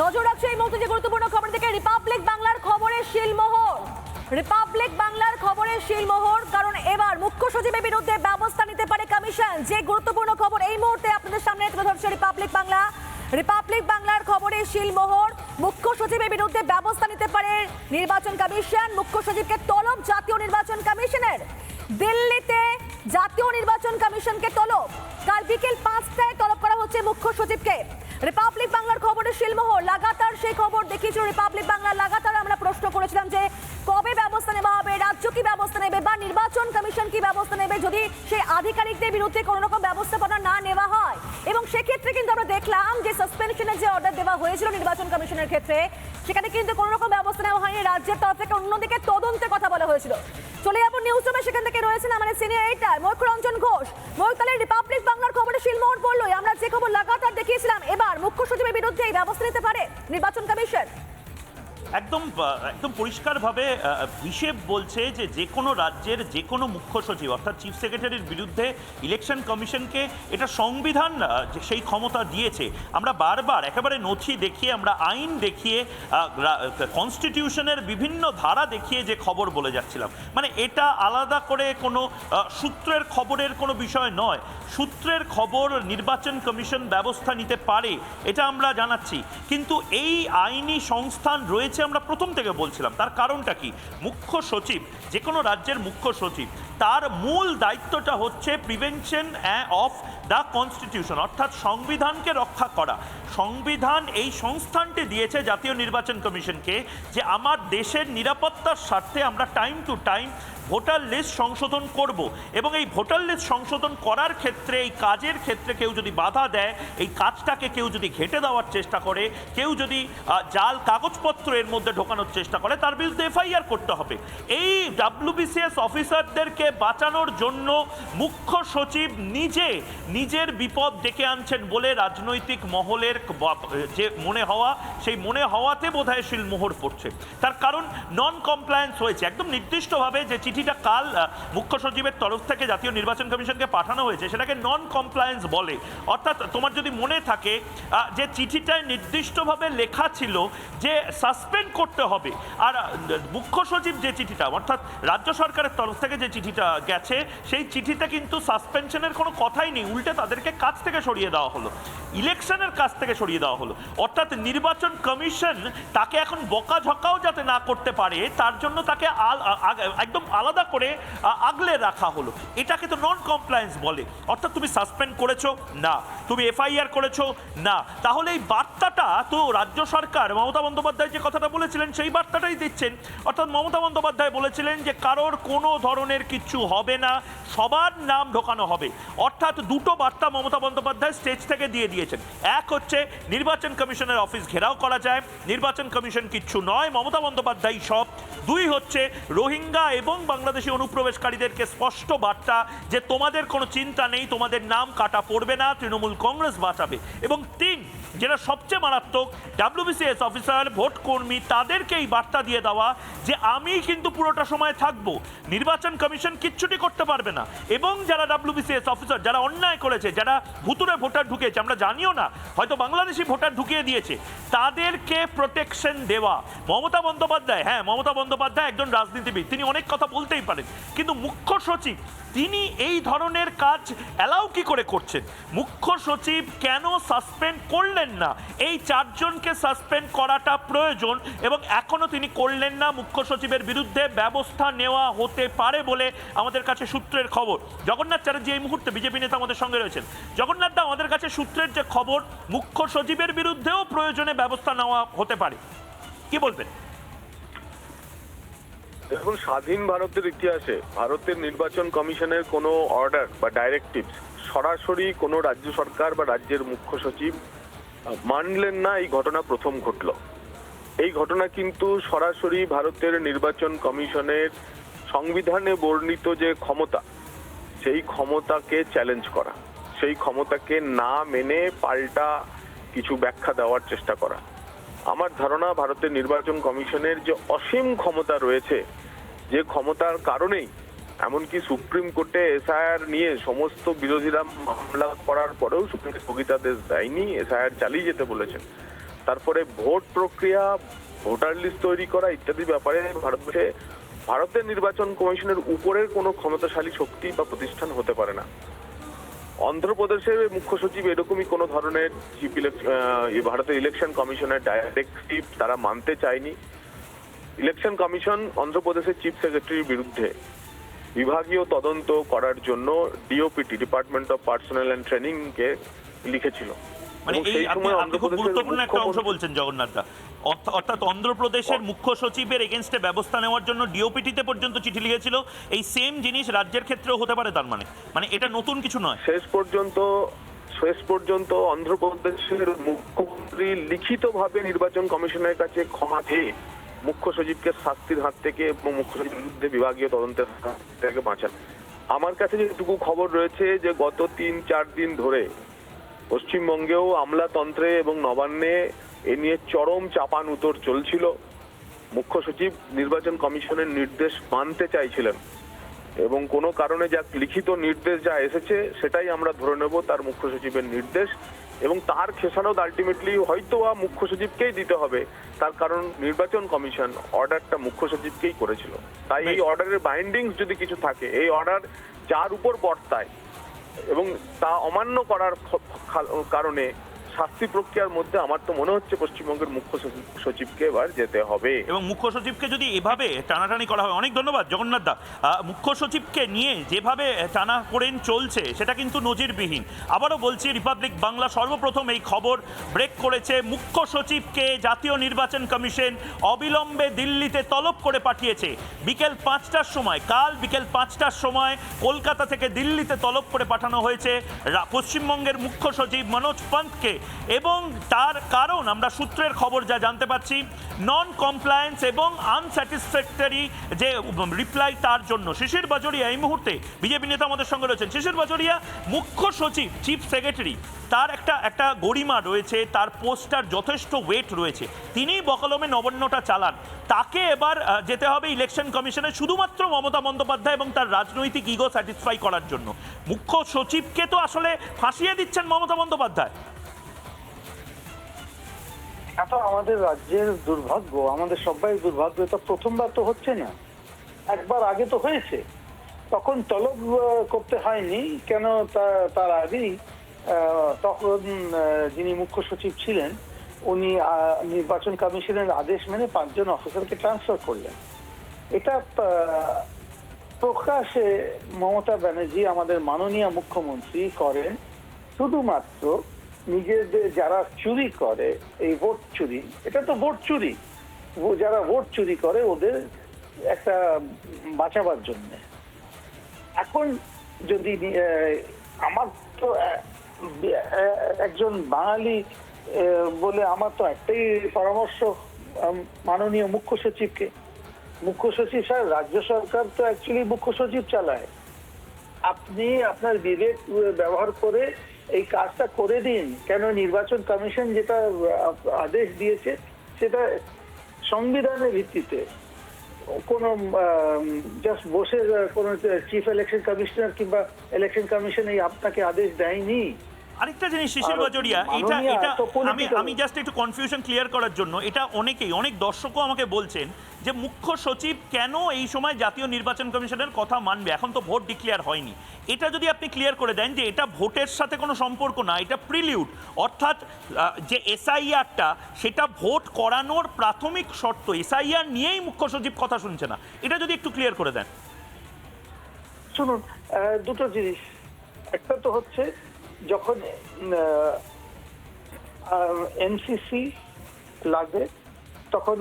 নজর রাখছে এই মুহূর্তে যে গুরুত্বপূর্ণ খবর থেকে রিপাবলিক বাংলার খবরে শিলমোহর। রিপাবলিক বাংলার খবরে শিলমোহর, কারণ এবার মুখ্য সচিবের বিরুদ্ধে ব্যবস্থা নিতে পারে কমিশন। যে গুরুত্বপূর্ণ খবর এই মুহূর্তে আপনাদের সামনে তুলে ধরছে রিপাবলিক বাংলা। রিপাবলিক বাংলার খবরে শিলমোহর, মুখ্য সচিবের বিরুদ্ধে ব্যবস্থা নিতে পারে নির্বাচন কমিশন। মুখ্য সচিবকে তলব জাতীয় নির্বাচন কমিশনের। দিল্লিতে জাতীয় নির্বাচন কমিশনকে তলব। কাল বিকেল পাঁচটায় তলব করা হচ্ছে মুখ্য সচিবকে। রিপাবলিক বাংলার খবরে শিলমোহর, লাগাতার সেই খবর দেখিয়েছিল রিপাবলিক বাংলা লাগাতার আমরা প্রশ্ন করেছিলাম যে, কবে ব্যবস্থা নেওয়া হবে, রাজ্য কি ব্যবস্থা নেবে বা নির্বাচন কমিশন কি ব্যবস্থা নেবে যদি সেই আধিকারিকদের বিরুদ্ধে কোনো রকম ব্যবস্থাপনা না নেওয়া হয়? এবং সেক্ষেত্রে কিন্তু আমরা দেখলাম যে সাসপেনশনের যে অর্ডার দেওয়া হয়েছিল নির্বাচন কমিশনের ক্ষেত্রে, সেখানে কিন্তু কোনো রকম ব্যবস্থা নেওয়া হয়নি। রাজ্যের তরফ থেকে অন্যদিকে তদন্তের কথা বলা হয়েছিল। চলে যাব নিউজ রুমে সেখান থেকে রয়েছেন আমাদের সিনিয়র এডিটর ময়ূরঞ্জন ঘোষ। ময়ূরতালের রিপাবলিক বাংলার খবরে শিলমোহর পড়ল আমরা যে খবর লাগাতার দেখিয়েছিলাম এবার মুখ্য সচিবের বিরুদ্ধে এই ব্যবস্থা নিতে পারে। নির্বাচন একদম একদম পরিষ্কারভাবে হিসেব বলছে যে যে কোনো রাজ্যের যে কোনো মুখ্য সচিব, অর্থাৎ চিফ সেক্রেটারির বিরুদ্ধে ইলেকশন কমিশনকে এটা সংবিধান সেই ক্ষমতা দিয়েছে। আমরা বারবার একেবারে নথি দেখিয়ে, আমরা আইন দেখিয়ে কনস্টিটিউশনের বিভিন্ন ধারা দেখিয়ে যে খবর বলে যাচ্ছিলাম। মানে এটা আলাদা করে কোনো সূত্রের খবরের কোনো বিষয় নয়। সূত্রের খবর নির্বাচন কমিশন ব্যবস্থা নিতে পারে, এটা আমরা জানাচ্ছি। কিন্তু এই আইনি সংস্থান রয়েছে আমরা প্রথম থেকে বলছিলাম, তার কারণটা কি? মুখ্য সচিব যে কোনো রাজ্যের মুখ্য সচিব, তার মূল দায়িত্বটা হচ্ছে প্রিভেনশন অফ দ্য কনস্টিটিউশন অর্থাৎ সংবিধানকে রক্ষা করা। সংবিধান এই সংস্থানটি দিয়েছে জাতীয় নির্বাচন কমিশনকে যে আমার দেশের নিরাপত্তার স্বার্থে আমরা time to time voter list সংশোধন করব। এবং এই ভোটার লিস্ট সংশোধন করার ক্ষেত্রে, এই কাজের ক্ষেত্রে কেউ যদি বাধা দেয়, এই কাজটাকে কেউ যদি ঘেটে দেওয়ার চেষ্টা করে, কেউ যদি জাল, কাগজপত্র এর মধ্যে ঢোকানোর চেষ্টা করে, তার বিরুদ্ধে এফআইআর করতে হবে। এই ডাব্লিউবিসিএস অফিসারদেরকে বাঁচানোর জন্য মুখ্য সচিব নিজে নিজের বিপদ ডেকে আনছেন বলে রাজনৈতিক মহলের যে মনে হওয়া, সেই মনে হওয়াতে বোধহয় শিলমোহর পড়ছে। তার কারণ নন কমপ্লায়েন্স হয়েছে। একদম নির্দিষ্টভাবে যে চিঠিটা কাল মুখ্য সচিবের তরফ থেকে জাতীয় নির্বাচন কমিশনকে পাঠানো হয়েছে। সেটাকে নন কমপ্লায়েন্স বলে। অর্থাৎ তোমার যদি মনে থাকে যে চিঠিটায় নির্দিষ্টভাবে লেখা ছিল যে সাসপেন্ড করতে হবে। আর মুখ্য সচিব যে চিঠিটা, অর্থাৎ রাজ্য সরকারের তরফ থেকে যে চিঠিটা গেছে, সেই চিঠিতে কিন্তু সাসপেনশনের কোনো কথাই নেই। উল্টে তাদেরকে কাজ থেকে সরিয়ে দেওয়া হলো। ইলেকশনের কাজ থেকে সরিয়ে দেওয়া হলো। অর্থাৎ নির্বাচন কমিশন তাকে এখন বকাঝকাও যাতে না করতে পারে, তার জন্য তাকে একদম আলাদা করে আগলে রাখা হলো। এটাকে তো নন কমপ্লায়েন্স বলে। অর্থাৎ তুমি সাসপেন্ড করেছ? না। তুমি এফআইআর করেছ? না। তাহলে এই বার্তাটা তো রাজ্য সরকার, মমতা বন্দ্যোপাধ্যায় যে কথাটা বলেছিলেন, সেই বার্তাটাই দিচ্ছেন। অর্থাৎ মমতা বন্দ্যোপাধ্যায় বলেছিলেন যে, কারোর কোনো ধরনের কিচ্ছু হবে না, সবার নাম ঢোকানো হবে। অর্থাৎ দুটো বার্তা মমতা বন্দ্যোপাধ্যায় স্টেজ থেকে দিয়ে দিয়েছেন। এক হচ্ছে, নির্বাচন কমিশনের অফিস ঘেরাও করা যায়। নির্বাচন কমিশন কিচ্ছু নয়, মমতা বন্দ্যোপাধ্যায় সব। দুই হচ্ছে, রোহিঙ্গা এবং বাংলাদেশি অনুপ্রবেশকারীদেরকে স্পষ্ট বার্তা যে তোমাদের কোনো চিন্তা নেই, তোমাদের নাম কাটা পড়বে না, তৃণমূল কংগ্রেস বাঁচাবে। এবং তিন যেটা সবচেয়ে মারাত্মক ডাব্লিউবিসিএস অফিসার ভোট কর্মী তাদেরকে এই বার্তা দিয়ে দেওয়া যে আমি কিন্তু পুরোটা সময় থাকব। নির্বাচন কমিশন কিচ্ছুটি করতে পারবে না। এবং যারা ডাব্লিউবিসিএস অফিসার যারা অন্যায় করেছে, যারা ভুতুরে ভোটার ঢুকেছে, আমরা জানিও না, হয়তো বাংলাদেশি ভোটার ঢুকিয়ে দিয়েছে, তাদেরকে প্রোটেকশন দেওয়া। মমতা বন্দ্যোপাধ্যায় হ্যাঁ মমতা বন্দ্যোপাধ্যায় একজন রাজনীতিবিদ, তিনি অনেক কথা বলতেই পারেন, কিন্তু মুখ্য সচিব, তিনি এই ধরনের কাজ অ্যালাউ কি করে করছেন? মুখ্য সচিব কেন সাসপেন্ড করলেন? না। এই চারজনকে সাসপেন্ড করাটা প্রয়োজন এবং এখনও তিনি করলেন না। মুখ্য সচিবের বিরুদ্ধে ব্যবস্থা নেওয়া হতে পারে বলে আমাদের কাছে সূত্রের খবর। জগন্নাথ চ্যাটার্জি এই মুহূর্তে বিজেপি নেতা আমাদের সঙ্গে রয়েছেন। জগন্নাথ দা, আমাদের কাছে সূত্রের যে খবর, মুখ্য সচিবের বিরুদ্ধেও প্রয়োজনে ব্যবস্থা নেওয়া হতে পারে। কি বলবেন? দেখুন, স্বাধীন ভারতের ইতিহাসে ভারতের নির্বাচন কমিশনের কোনো অর্ডার বা ডাইরেক্টিভ সরাসরি কোনো রাজ্য সরকার বা রাজ্যের মুখ্য সচিব মানলেন না এই ঘটনা প্রথম ঘটল। এই ঘটনা কিন্তু সরাসরি ভারতের নির্বাচন কমিশনের সংবিধানে বর্ণিত যে ক্ষমতা, সেই ক্ষমতাকে চ্যালেঞ্জ করা, সেই ক্ষমতাকে না মেনে পাল্টা কিছু ব্যাখ্যা দেওয়ার চেষ্টা করা। আমার ধারণা ভারতের নির্বাচন কমিশনের যে অসীম ক্ষমতা রয়েছে, যে ক্ষমতার কারণেই এমনকি সুপ্রিম কোর্টে এসআইআর নিয়ে সমস্ত বিরোধীরা মামলা করার পরেও সুপ্রিম স্থগিতাদেশ দেয়নি, এসআইআর চালিয়ে যেতে বলেছেন তারপরে ভোট প্রক্রিয়া, ভোটার লিস্ট তৈরি করা ইত্যাদি ব্যাপারে ভারতবর্ষে ভারতের নির্বাচন কমিশনের উপরের কোনো ক্ষমতাশালী শক্তি বা প্রতিষ্ঠান হতে পারে না। অন্ধ্রপ্রদেশের মুখ্য সচিব এরকমই কোনো ধরনের চিফ ভারতের ইলেকশন কমিশনের ডাইরেক্টিভ তারা মানতে চায়নি। ইলেকশন কমিশন অন্ধ্রপ্রদেশের চিফ সেক্রেটারির বিরুদ্ধে বিভাগীয় তদন্ত করার জন্য DOPT department of personnel and training কে লিখেছিল। মানে এই আপনি খুব গুরুত্বপূর্ণ একটা অংশ বলছেন জগন্নাথদা অর্থাৎ অন্ধ্রপ্রদেশের মুখ্য সচিবের এগেনস্টে ব্যবস্থা নেওয়ার জন্য ডিওপিটিতে পর্যন্ত চিঠি লিখেছিল। এই সেম জিনিস রাজ্যের ক্ষেত্রেও হতে পারে তার মানে। মানে এটা নতুন কিছু নয়। শেষ পর্যন্ত শেষ পর্যন্ত অন্ধ্রপ্রদেশের মুখ্যমন্ত্রী লিখিতভাবে নির্বাচন কমিশনের কাছে ক্ষমা চেয়ে মুখ্য সচিবকে শাস্তির হাত থেকে মুখ্য সচিবের বিরুদ্ধে বিভাগীয় তদন্তের হাত থেকে বাঁচান। আমার কাছে যেটুকু খবর রয়েছে যে, গত তিন চার দিন ধরে পশ্চিমবঙ্গেও আমলাতন্ত্রে এবং নবান্নে এ নিয়ে চরম চাপান উত্তর চলছিল। মুখ্য সচিব নির্বাচন কমিশনের নির্দেশ মানতে চাইছিলেন এবং কোনো কারণে যা লিখিত নির্দেশ যা এসেছে সেটাই আমরা ধরে নেব, তার মুখ্য সচিবের নির্দেশ। এবং তার খেসারত আলটিমেটলি হয়তো বা মুখ্য সচিবকেই দিতে হবে। তার কারণ নির্বাচন কমিশন অর্ডারটা মুখ্য সচিবকেই করেছিল। তাই এই অর্ডারের বাইন্ডিংস যদি কিছু থাকে এই অর্ডার যার উপর বর্তায় এবং তা অমান্য করার কারণে শাস্তি প্রক্রিয়ার মধ্যে আমার তো মনে হচ্ছে পশ্চিমবঙ্গের মুখ্য সচিব- সচিবকে এবার যেতে হবে। এবং মুখ্য সচিবকে যদি এভাবে টানাটানি করা হয়, অনেক ধন্যবাদ জগন্নাথ দা মুখ্য সচিবকে নিয়ে যেভাবে টানা করেন চলছে, সেটা কিন্তু নজিরবিহীন। আবারও বলছি, রিপাবলিক বাংলা সর্বপ্রথম এই খবর ব্রেক করেছে। মুখ্য সচিবকে জাতীয় নির্বাচন কমিশন অবিলম্বে দিল্লিতে তলব করে পাঠিয়েছে। বিকেল পাঁচটার সময়, কাল বিকেল পাঁচটার সময় কলকাতা থেকে দিল্লিতে তলব করে পাঠানো হয়েছে। পশ্চিমবঙ্গের মুখ্য সচিব মনোজ পন্তকে এবং তার কারণ, আমরা সূত্রের খবর যা জানতে পারছি নন কমপ্লায়েন্স এবং আনস্যাটিসফ্যাক্টরি যে রিপ্লাই তার জন্য। শিশির বাজরিয়া এই মুহূর্তে বিজেপি নেতা আমাদের সঙ্গে রয়েছেন। শিশির বাজরিয়া, মুখ্য সচিব চিফ সেক্রেটারি তার একটা একটা গরিমা রয়েছে, তার পোস্টার যথেষ্ট ওয়েট রয়েছে। তিনিই বকলমে নবান্নটা চালান। তাকে এবার যেতে হবে ইলেকশন কমিশনে শুধুমাত্র মমতা বন্দ্যোপাধ্যায় এবং তার রাজনৈতিক ইগো স্যাটিসফাই করার জন্য। মুখ্য সচিবকে তো আসলে ফাঁসিয়ে দিচ্ছেন মমতা বন্দ্যোপাধ্যায়। এটা আমাদের রাজ্যের দুর্ভাগ্য, আমাদের সবাই দুর্ভাগ্য, এটা প্রথমবার তো হচ্ছে না। একবার আগে তো হয়েছে। তখন তলব করতে হয়নি, কেন তার আগেই তখন যিনি মুখ্য সচিব ছিলেন, উনি নির্বাচন কমিশনের আদেশ মেনে পাঁচজন অফিসারকে ট্রান্সফার করলেন। এটা প্রকাশে মমতা ব্যানার্জি আমাদের মাননীয় মুখ্যমন্ত্রী করেন শুধুমাত্র নিজেদের যারা চুরি করে, এই ভোট চুরি, এটা তো ভোট চুরি। যারা ভোট চুরি করে, ওদের একটা বাঁচাবার জন্য। এখন যদি আমার তো একজন বাঙালি বলে আমার তো একটাই পরামর্শ মাননীয় মুখ্য সচিবকে। মুখ্য সচিব স্যার, রাজ্য সরকার তো অ্যাকচুয়ালি মুখ্য সচিব চালায়। আপনি আপনার বিবেক ব্যবহার করে এই কাজটা করে দিন। কেন নির্বাচন কমিশন যেটা আদেশ দিয়েছে, সেটা সংবিধানের ভিত্তিতে। কোনো জাস্ট বসে কোনো চিফ ইলেকশন কমিশনার কিংবা ইলেকশন কমিশন এই আপনাকে আদেশ দেয়নি। আরেকটা জিনিস শিশির বাজরিয়া এটা এটা আমি আমি জাস্ট একটু কনফিউশন ক্লিয়ার করার জন্য এটা অনেকেই অনেক দর্শকও আমাকে বলছেন যে মুখ্য সচিব কেন এই সময় জাতীয় নির্বাচন কমিশনের কথা মানবে? এখন তো ভোট ডিক্লেয়ার হয়নি। এটা যদি আপনি ক্লিয়ার করে দেন যে এটা ভোটের সাথে কোনো সম্পর্ক না এটা প্রিলিউড অর্থাৎ যে এসআইআরটা সেটা ভোট করানোর প্রাথমিক শর্ত এসআইআর নিয়েই মুখ্য সচিব কথা শুনছে না। এটা যদি একটু ক্লিয়ার করে দেন। শুনুন দুটো জিনিস। একটা তো হচ্ছে যখন এনসিসি লাগে তখন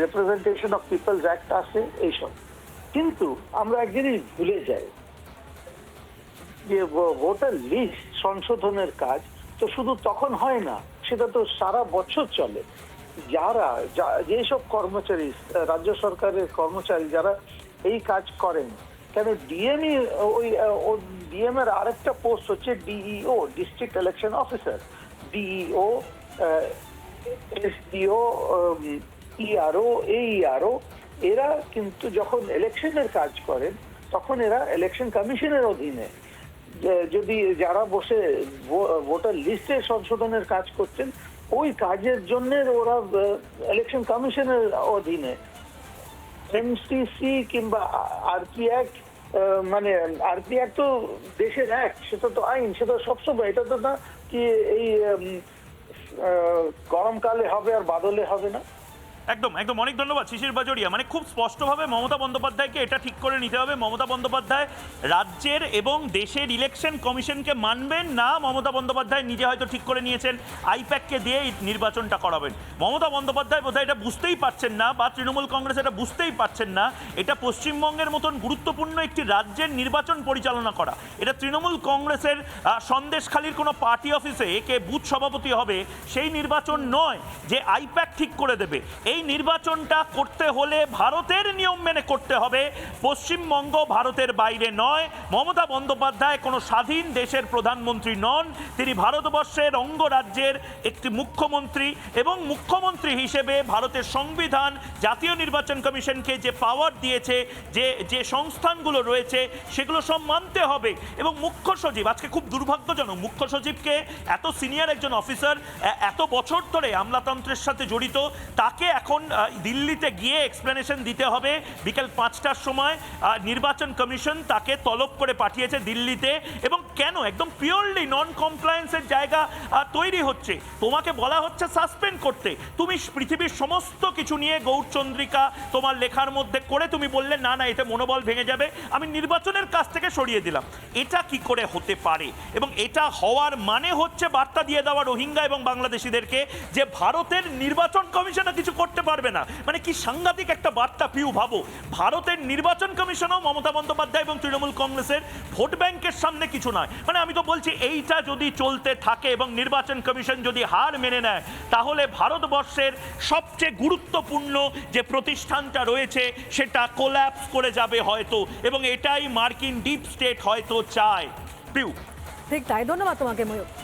রিপ্রেজেন্টেশন অফ পিপলস অ্যাক্ট আসে এইসব। কিন্তু আমরা এক জিনিস ভুলে যাই, যে ভোটার লিস্ট সংশোধনের কাজ তো শুধু তখন হয় না, সেটা তো সারা বছর চলে। যারা যেসব কর্মচারী, রাজ্য সরকারের কর্মচারী যারা এই কাজ করেন কেন ডিএমই ওই ডিএম এর আরেকটা পোস্ট হচ্ছে DEO district election officer DEO SDO ERO AERO এরা কিন্তু যখন ইলেকশনের কাজ করেন, তখন এরা ইলেকশন কমিশনের অধীনে। যদি যারা বসে ভোটার লিস্টের সংশোধনের কাজ করছেন, ওই কাজের জন্য ওরা ইলেকশন কমিশনের অধীনে। এমসিসি কিংবা আরপি অ্যাক্ট মানে আরপিআর তো দেশের অ্যাক্ট সেটা তো আইন, সেটা সবসময়, এটা তো না কি এই গরমকালে হবে আর বাদলে হবে না? একদম একদম। অনেক ধন্যবাদ, শিশির বাজরিয়া। মানে খুব স্পষ্টভাবে মমতা বন্দ্যোপাধ্যায়কে এটা ঠিক করে নিতে হবে। মমতা বন্দ্যোপাধ্যায় রাজ্যের এবং দেশের ইলেকশন কমিশনকে মানবেন না। মমতা বন্দ্যোপাধ্যায় নিজে হয়তো ঠিক করে নিয়েছেন। আইপ্যাককে দিয়ে এই নির্বাচনটা করাবেন। মমতা বন্দ্যোপাধ্যায় বোধহয় এটা বুঝতেই পারছেন না বা তৃণমূল কংগ্রেস এটা বুঝতেই পারছেন না। এটা পশ্চিমবঙ্গের মতন গুরুত্বপূর্ণ একটি রাজ্যের নির্বাচন পরিচালনা করা। এটা তৃণমূল কংগ্রেসের সন্দেশখালীর কোনো পার্টি অফিসে একে বুথ সভাপতি হবে। সেই নির্বাচন নয় যে আইপ্যাক ঠিক করে দেবে। এই নির্বাচনটা করতে হলে ভারতের নিয়ম মেনে করতে হবে। পশ্চিমবঙ্গ ভারতের বাইরে নয়। মমতা বন্দ্যোপাধ্যায় কোনো স্বাধীন দেশের প্রধানমন্ত্রী নন। তিনি ভারতবর্ষের অঙ্গরাজ্যের একটি মুখ্যমন্ত্রী এবং মুখ্যমন্ত্রী হিসেবে ভারতের সংবিধান, জাতীয় নির্বাচন কমিশনকে যে পাওয়ার দিয়েছে, যে যে সংস্থানগুলো রয়েছে, সেগুলো সব মানতে হবে। এবং মুখ্য সচিব, আজকে খুব দুর্ভাগ্যজনক, মুখ্য সচিবকে এত সিনিয়র একজন অফিসার এত বছর ধরে আমলাতন্ত্রের সাথে জড়িত, তাকে এখন দিল্লিতে গিয়ে এক্সপ্লেনেশন দিতে হবে। বিকেল পাঁচটার সময় নির্বাচন কমিশন তাকে তলব করে পাঠিয়েছে দিল্লিতে এবং কেন? একদম পিওরলি নন কমপ্লায়েন্সের জায়গা তৈরি হচ্ছে। তোমাকে বলা হচ্ছে সাসপেন্ড করতে। তুমি পৃথিবীর সমস্ত কিছু নিয়ে গৌরচন্দ্রিকা তোমার লেখার মধ্যে করে তুমি বললে, না না, এতে মনোবল ভেঙে যাবে। আমি নির্বাচনের কাছ থেকে সরিয়ে দিলাম। এটা কি করে হতে পারে? এবং এটা হওয়ার মানে হচ্ছে বার্তা দিয়ে দেওয়া রোহিঙ্গা এবং বাংলাদেশিদেরকে যে ভারতের নির্বাচন কমিশনে কিছু করতে পারবে না। মানে কি সাংঘাতিক একটা বার্তা, পিউ ভাবো। ভারতের নির্বাচন কমিশনও মমতা বন্দ্যোপাধ্যায় এবং তৃণমূল কংগ্রেসের ভোট ব্যাংকের সামনে কিছু নয়। মানে আমি তো বলছি, এইটা যদি চলতে থাকে এবং নির্বাচন কমিশন যদি হার মেনে নেয়, তাহলে ভারতবর্ষের সবচেয়ে গুরুত্বপূর্ণ যে প্রতিষ্ঠানটা রয়েছে, সেটা কোল্যাপস করে যাবে হয়তো এবং এটাই মার্কিন ডিপ স্টেট হয়তো চায়। পিউ। ঠিক তাই, ধন্যবাদ তোমাকে, ময়ূর।